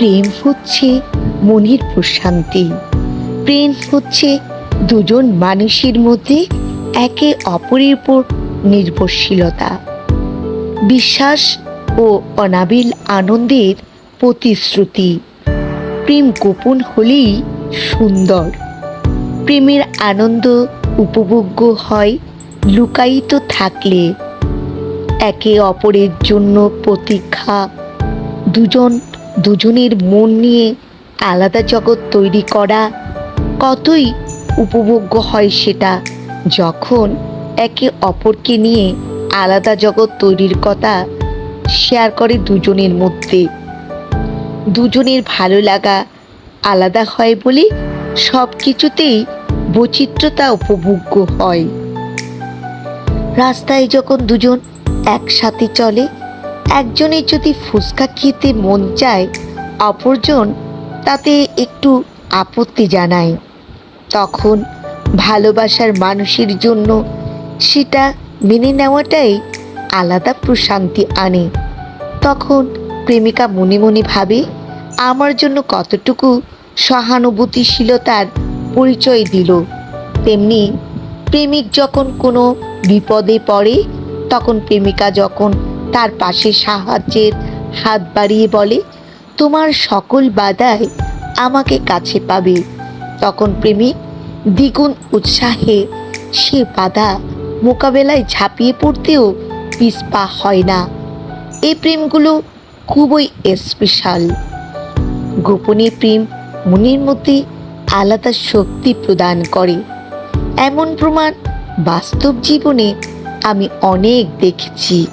প্রেম হচ্ছে মনের প্রশান্তি। প্রেম হচ্ছে দুজন মানুষের মধ্যে একে অপরের উপর নির্ভরশীলতা। বিশ্বাস ও অনাবিল আনন্দের প্রতিশ্রুতি। প্রেম গোপন হলেই সুন্দর। প্রেমের আনন্দ উপভোগ্য হয় লুকায়িত থাকলে। একে অপরের জন্য প্রতীক্ষা। দুজন দুজনের মন নিয়ে আলাদা জগৎ তৈরি করা কতই উপভোগ্য হয় সেটা যখন একে অপরকে নিয়ে আলাদা জগৎ তৈরির কথা শেয়ার করে দুজনের মধ্যে। দুজনের ভালো লাগা আলাদা হয় বলে সব কিছুতেই বৈচিত্র্যতা উপভোগ্য হয়। রাস্তায় যখন দুজন একসাথে চলে একজনের যদি ফুচকা খেতে মন চায়, অপরজন তাতে একটু আপত্তি জানায়। তখন ভালোবাসার মানুষের জন্য সেটা মেনে নেওয়াটাই আলাদা প্রশান্তি আনে। তখন প্রেমিকা মনে মনে ভাবে, আমার জন্য কতটুকু সহানুভূতিশীলতার পরিচয় দিল। তেমনি প্রেমিক যখন কোনো বিপদে পড়ে, তখন প্রেমিকা যখন তার পাশে সাহায্যের হাত বাড়িয়ে বলে, তোমার সকল বাধায় আমাকে কাছে পাবে। তখন প্রেমিক দ্বিগুণ উৎসাহে সে বাধা মোকাবেলায় ঝাঁপিয়ে পড়তেও পিছপা হয় না। এই প্রেমগুলো খুবই স্পেশাল গোপনে প্রেম মনের মধ্যে আলাদা শক্তি প্রদান করে। এমন প্রমাণ বাস্তব জীবনে আমি অনেক দেখেছি।